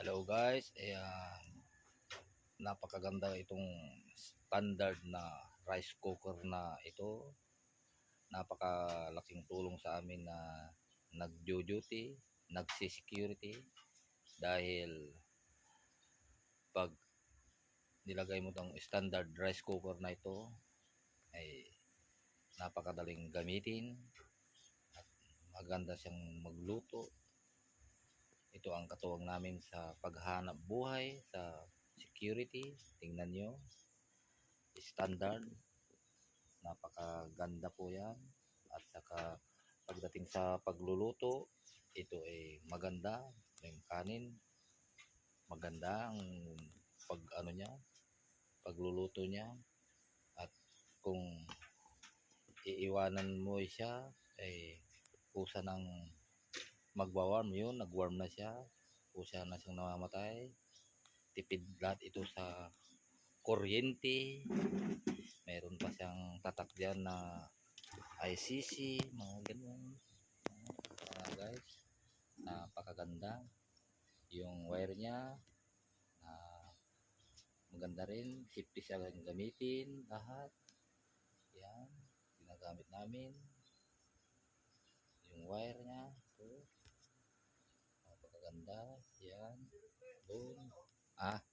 Hello guys, ah, napakaganda itong standard na rice cooker na ito. Napakalaking tulong sa amin na nag-duty, nagsi-security dahil pag nilagay mo tong standard rice cooker na ito ay napakadaling gamitin at maganda siyang magluto ito ang katuwang namin sa paghanap buhay, sa security. Tingnan nyo. Standard. Napakaganda po yan. At saka pagdating sa pagluluto, ito ay maganda. Yung kanin, maganda ang pag ano niya, pagluluto niya. At kung iiwanan mo siya, ay kusa ng magwa-warm yun, nag-warm na siya. Kusa na siyang namamatay. Tipid lahat ito sa kuryente. Meron pa siyang tatak dyan na ICC, mga ganun. Mga guys, napakaganda. Yung wire niya, na maganda rin. Safety siya lang gamitin, lahat. Yan, ginagamit namin. Yung wire. Napakaganda. Yan. Doon. Ah.